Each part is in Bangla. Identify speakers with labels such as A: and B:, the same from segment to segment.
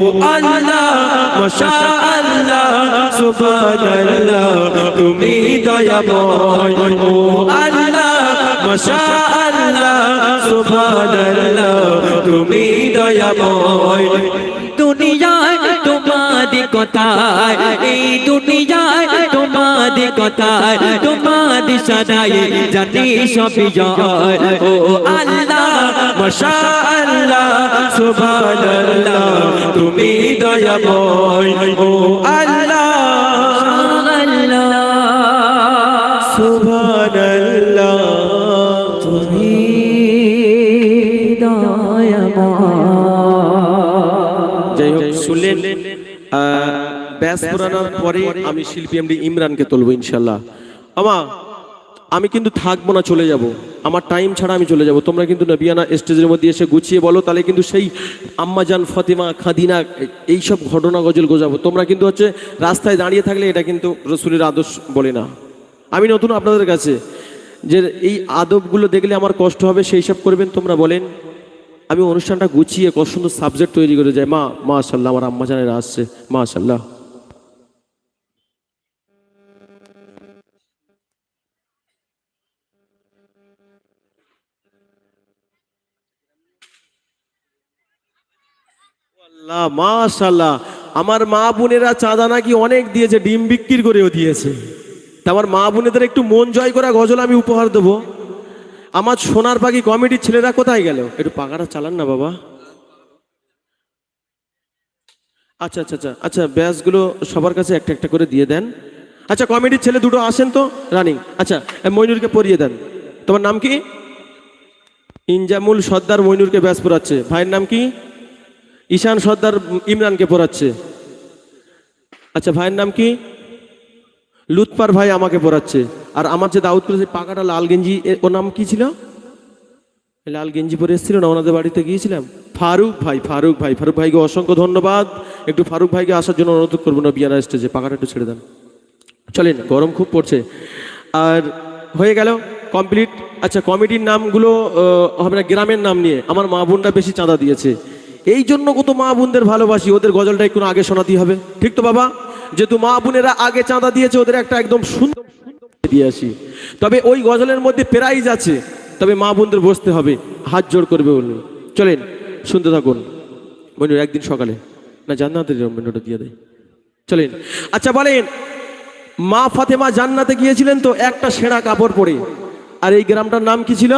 A: আল্লাহ মাশা আল্লাহ সুবহানাল্লাহ, তুমি দয়াময়। ও আল্লাহ মাশা আল্লাহ সুবহানাল্লাহ, তুমি দয়াময়। দুনিয়ায় তোমার কথায়, এই দুনিয়ায় তোমার কথায়, তোমার সাদাই জানি সবই জয়। ও আল্লাহ মাশা আল্লাহ সুবহানাল্লাহ, তুমি দয়াময়, ও আল্লাহ। সুবহানাল্লাহ, তুমি যাই হোক, শুনলেন ব্যাস পুরানোর পরে আমি শিল্পী এমডি ইমরানকে তুলবো ইনশাল্লাহ আমা আমি কিন্তু থাকব না, চলে যাব। আমার টাইম ছাড়া আমি চলে যাব। তোমরা কিন্তু নবিয়ানা স্টেজের মধ্যে এসে গুছিয়ে বলো, তাহলে কিন্তু সেই আম্মাজান, ফতিমা, খাদিনা এই সব ঘটনা গজল গোজাবো। তোমরা কিন্তু হচ্ছে রাস্তায় দাঁড়িয়ে থাকলে এটা কিন্তু রসুলের আদর্শ বলে না। আমি নতুন আপনাদের কাছে যে এই আদবগুলো দেখলে আমার কষ্ট হবে, সেই সব করবেন, তোমরা বলেন। আমি অনুষ্ঠানটা গুছিয়ে কত সুন্দর সাবজেক্ট তৈরি করে যাই মা, মাশাল্লাহ, আমার আম্মা জানেরা আসছে। মাশাল্লাহ। আল্লাহ মাশাল্লাহ আমার মা বোনেরা চাঁদা নাকি অনেক দিয়েছে ডিম বিক্রি করেও দিয়েছে। তা আমার মা বোনেদের একটু মন জয় করা গজল আমি উপহার দেবো। আমার সোনার পাখি কমিটির ছেলেরা কোথায় গেল? একটু পাখাটা চালান না বাবা। আচ্ছা আচ্ছা আচ্ছা আচ্ছা ব্যাসগুলো সবার কাছে একটা একটা করে দিয়ে দেন। আচ্ছা কমিটির ছেলে দুটো আসেন তো রানিং আচ্ছা এ, মইনুরকে পরিয়ে দেন। তোমার নাম কি? ইনজামুল সর্দার মইনুরকে ব্যাস পড়াচ্ছে। ভাইয়ের নাম কি? ঈশান সর্দার ইমরানকে পড়াচ্ছে আচ্ছা ভাইয়ের নাম কি? লুৎপার ভাই আমাকে পড়াচ্ছে আর আমার যে দাউদ করেছে পাকাটা লাল গেঞ্জি ওর নাম কি ছিল? লাল গেঞ্জি পরে এসেছিল না, ওনাদের বাড়িতে গিয়েছিলাম? ফারুক ভাই ফারুক ভাই, ফারুক ভাইকে অসংখ্য ধন্যবাদ। একটু ফারুক ভাইকে আসার জন্য অনুরোধ করব না, বিয়ানা স্টেজে, পাকাটা একটু ছেড়ে দেন। চলেন, গরম খুব পড়ছে। আর হয়ে গেল, কমপ্লিট। আচ্ছা কমিটির নামগুলো হবে না, গ্রামের নাম নিয়ে। আমার মা বোনরা বেশি চাঁদা দিয়েছে। এই জন্য কত মা বোনদের ভালোবাসি, ওদের গজলটা একটু আগে শোনাতেই হবে। ঠিক তো বাবা? যেহেতু মা বোনেরা আগে চাঁদা দিয়েছে, ওদের একটা একদম সুন্দর দিয়ে আসি। তবে ওই গজলের মধ্যে প্রাইজ আছে, তবে মা বোনদের বসতে হবে, হাত জোড় করবে বলুন চলেন, শুনতে থাকুন। মনুর একদিন সকালে। না, জান্নাতের মনুটা দিয়ে দেয়। চলেন। আচ্ছা বলেন, মা ফাতেমা জান্নাতে গিয়েছিলেন তো একটা সেরা কাপড় পরে। আর এই গ্রামটার নাম কি ছিল?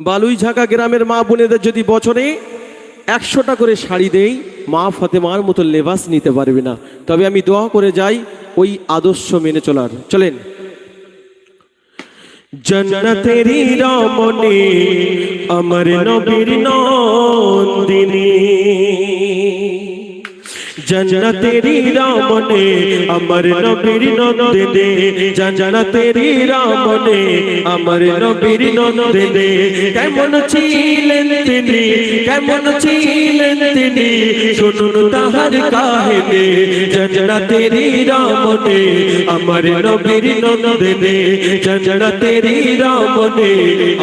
A: বালুই ঝাঁকা গ্রামের মা বোনেদের যদি বছরে একশোটা করে শাড়ি দেই, মা ফাতেমার মতো লেবাস নিতে পারবে না। তবে আমি দোয়া করে যাই ওই আদর্শ মেনে চলার। চলেন। জন্নতেরি রমণী, আমার নবীর নন্দিনী। জন্নতেরি রমণে আমার নবীর নন্দিনী জন্নতেরি রমণে আমার নবীর নন্দিনী। কেমন ছিলেন তিনি কেমন ছিলেন তিনি? শুনুন তাহার কাহিনী জন্নতেরি রমণে আমার নবীর নন্দিনী জন্নতেরি রমণে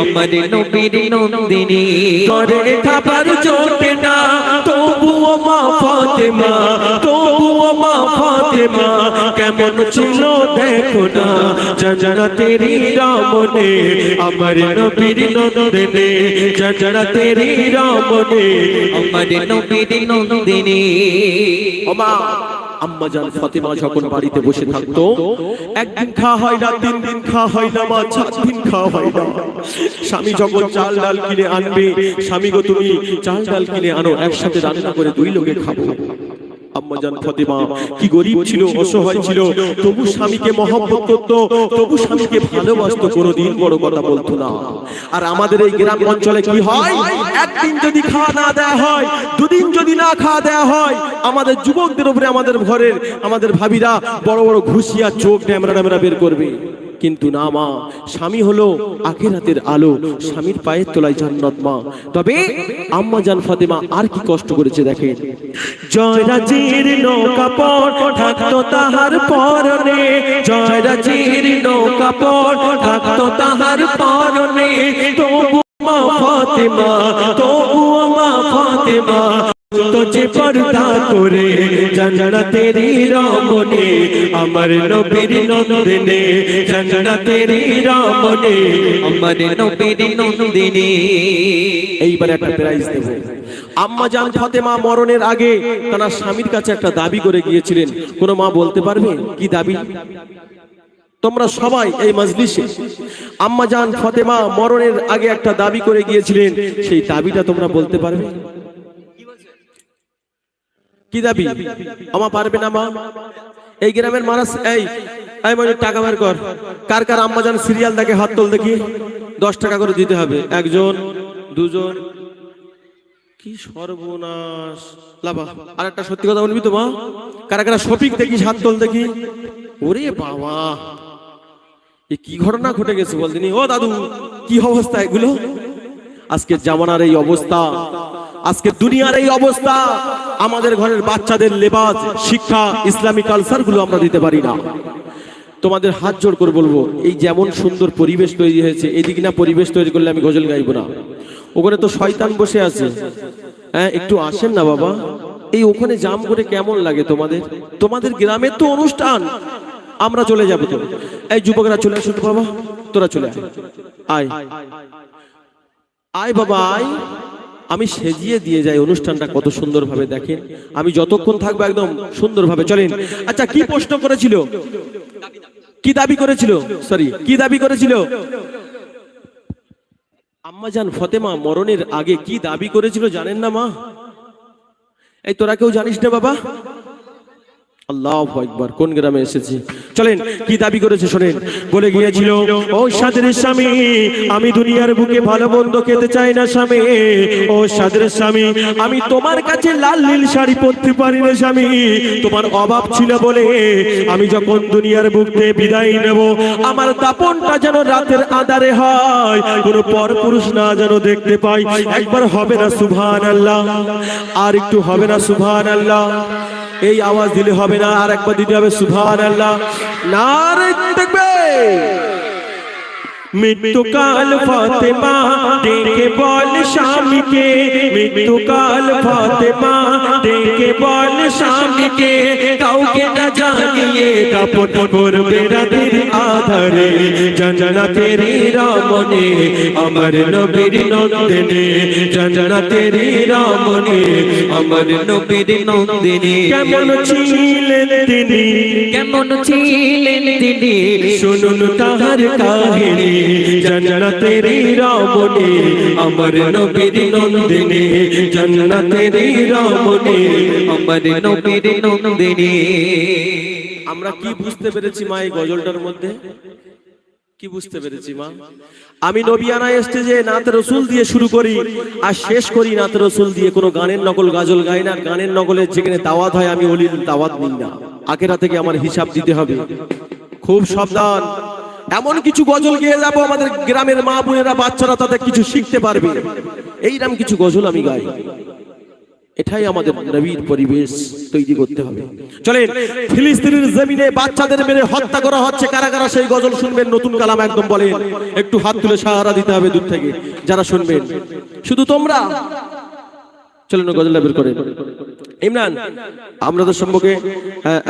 B: আমার নবীর নন্দিনী।
A: করে খাবার জোটে না তবুও মা ফাতেমা, তবুও মা ফাতেমা, কেমন ছিল দেখো না জজরা তেরি রামনে, আমার নবীর নন্দনে জজরা তেরি রামনে,
B: আমার নবীর নন্দিনী।
A: ও আম্মা জান ফাতেমা যখন বাড়িতে বসে থাকতো, একদিন খাওয়া হয় না, তিন দিন খাওয়া হয় না মা চার দিন খাওয়া হয় না। স্বামী যখন চাল ডাল কিনে আনবে, স্বামী গো তুমি চাল ডাল কিনে আনো, একসাথে রান্না করে দুই লোকে খাব। আম্মা জান ফাতেমা কি গরিব ছিল অসহায় ছিল তবু স্বামীকে মহব্বত করতো তবু স্বামীকে ভালোবাসতো কোনোদিন বড় কথা বলতো না। আর আমাদের এই গ্রাম অঞ্চলে কি হয়? একদিন যদি খাওয়া না দেওয়া হয় দুদিন যদি না খাওয়া দেওয়া হয় আমাদের যুবকদের উপরে আমাদের ঘরের আমাদের ভাবিরা বড় বড় ঘুষিয়া চোখ ড্যামরা ড্যামরা বের করবে। কিন্তু না, মা। স্বামী হলো আখেরাতের আলো, স্বামীর পায়ের তলায় জান্নাত, মা। তবে আম্মা জান ফাতেমা আর কি কষ্ট করেছে দেখেন। জয়রাজির নৌকা পর থাকতো তাহার পরনে। জয়রাজির নৌকা পর থাকতো তাহার পরনে। তবু মা ফাতেমা, তবু মা ফাতেমা। তো
C: পর্দা করে জান্নাতেরি রমনে আমার নবীর নন্দনে, জান্নাতেরি রমনে
B: আমার নবীর নন্দিনী।
A: এইবার একটা প্রাইজ দেব। আম্মা জান ফাতেমা মরণের আগে তার স্বামীর কাছে একটা দাবি করে গিয়েছিলেন। কোন মা বলতে পারবে? কি দাবি? তোমরা সবাই এই মজলিসে। আম্মা জান ফাতেমা মরণের আগে একটা দাবি করে গিয়েছিলেন। সেই দাবিটা তোমরা বলতে পারবে? কি দাবি? আমা পারবে না, মা? এই গ্রামের মানুষ, এই এই মানে টাকা বের কর। কার কার আম্মা জান সিরিয়াল দেখে হাত তোল দেখি। দশ টাকা করে দিতে হবে। একজন, দুজন। কি সর্বনাশ। লাভা আর একটা সত্যি কথা বলবি তো, মা? কারা কারা শফিক দেখি, হাত তোল দেখি। ওরে বাবা। এ কি ঘটনা ঘটে গেছে বল বলদিনি ও দাদু, কি অবস্থা এগুলো? আজকে জামানার এই অবস্থা, আজকে দুনিয়ার এই অবস্থা আমাদের ঘরের বাচ্চাদের লেবাস, শিক্ষা, ইসলামী কালচারগুলো আমরা দিতে পারি না। তোমাদের হাত জোড় করে বলব, এই যেমন সুন্দর পরিবেশ তৈরি হয়েছে, এদিক না পরিবেশ তৈরি করলে আমি গজল গাইবো না। ওখানে তো শয়তান বসে আছে। হ্যাঁ একটু আসেন না বাবা। এই ওখানে জাম করে কেমন লাগে তোমাদের? তোমাদের গ্রামের তো অনুষ্ঠান। আমরা চলে যাব তো। এই যুবকরা চলে আসুন বাবা। তোরা চলে আয়। আয় বাবা, আয়। আমি সেজিয়ে দিয়ে যাই অনুষ্ঠানটা কত সুন্দরভাবে দেখেন। আমি যতক্ষণ থাকব একদম সুন্দরভাবে, চলেন। আচ্ছা কি প্রশ্ন করেছিল? কি দাবি করেছিল? সরি কি দাবি করেছিল? আম্মাজান ফতেমা মরণের আগে কি দাবি করেছিল জানেন না মা? এই তোরা কেউ জানিস না বাবা? আল্লাহ একবার কোন গ্রামে এসেছি? চলেন, কি দাবি করেছে শোনেন। বলে গিয়েছিল, ও সাদের স্বামী, আমি দুনিয়ার বুকে ভালো মন্দ খেতে চাই না স্বামী। ও সাদের স্বামী, আমি তোমার কাছে লাল নীল শাড়ি পরতে পারি না স্বামী। তোমার অভাব ছিল বলে আমি যখন দুনিয়ার বুকে বিদায় নেব, আমার দাপনটা যেন রাতের আধারে হয়। কোন পর পুরুষ না যেন দেখতে পাই। একবার হবে না সুভান আল্লাহ আর একটু হবে না সুভান আল্লাহ এই আওয়াজ দিলে হবে না। আর একবার দিতে হবে সুভান আল্লাহ দেখবে মৃত্যুকাল ফাতেমা ডেকে বল স্বামীকে। মৃত্যুকাল ফাতেমা ডেকে বল স্বামীকে। কাউকে না জানিয়ে কাপড় করবে রাতের আধারে জান্নাতের রমনে আমার নবীর নন্দনে। জান্নাতের রমনে
B: আমার নবীর নন্দিনী।
C: কেমন ছিলেন তিনি?
B: কেমন ছিলেন তিনি?
C: শুনুন তাহার কাহিনী। জান্নাতের রমণী আমার নবীর নন্দিনী
B: আমার নবীর
A: আমরা কি বুঝতে পেরেছি মা এই গজলটার মধ্যে? কি বুঝতে পেরেছি মা? আমি নাত রসুল দিয়ে শুরু করি, আর শেষ করি নাত রসুল দিয়ে। কোনো গানের নকল গাজল গাই না গানের নকলের যেখানে দাওয়াত হয়, আমি অলির দাওয়াত নিই না। আখেরা থেকে আমার হিসাব দিতে হবে? খুব সাবধান। এমন কিছু গজল গিয়ে যাব, আমাদের গ্রামের মা বোনেরা, বাচ্চারা তাদের কিছু শিখতে পারবে। এইরকম কিছু গজল আমি গাই। এটাই আমাদের নবীর পরিবেশ তৈরি করতে হবে। চলেন, ফিলিস্তিনের জমিনে বাচ্চাদের মেরে হত্যা করা হচ্ছে। কারা কারা সেই গজল শুনবেন? নতুন কালাম একদম বলেন। একটু হাত তুলে সাহারা দিতে হবে দূর থেকে, যারা শুনবেন। শুধু তোমরা। চলেন, গজল বের করেন। ইমরান আমাদের সম্পর্কে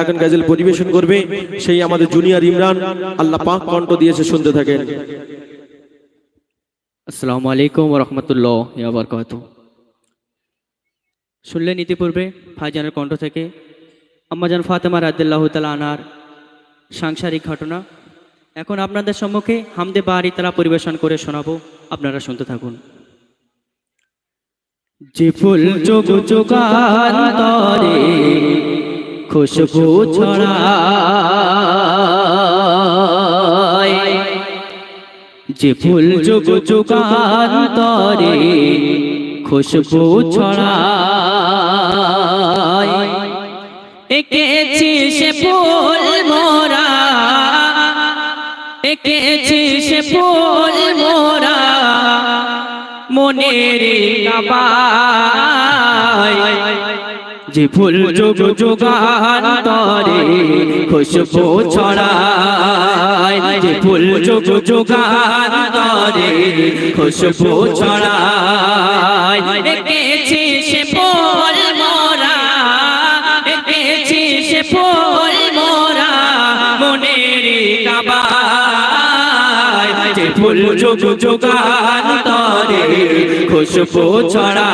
A: এখন গজল পরিবেশন করবে সেই আমাদের জুনিয়র ইমরান আল্লাহ পাক কণ্ঠ দিয়েছে শুনতে থাকেন।
D: আসসালামু আলাইকুম রহমতুল্লাহ বারকাত শুনলেন ইতিপূর্বে ভাইজানের কণ্ঠ থেকে আম্মাজান ফাতেমা রাদ্দাল্লাহ তালা আনার সাংসারিক ঘটনা। এখন আপনাদের সম্মুখে হামদে বাড়ি তারা পরিবেশন করে শোনাবো আপনারা শুনতে থাকুন। যে ফুল যোগ যোগান্তরে খুশবু ছড়ায়। যে ফুল যোগ যোগান্তরে খুশবু ছড়ায়। এঁকেছি ফুল মোরা, এঁকেছি ফুল মোরা মনের যে ফুল যোগ যোগান্তরে খুশবু ছড়ায়। যে ফুল যোগ যোগান্তরে খুশবু ছড়ায়। এঁকেছি সে
B: ফুল যোগ যোগান তরে খুশবু ছড়া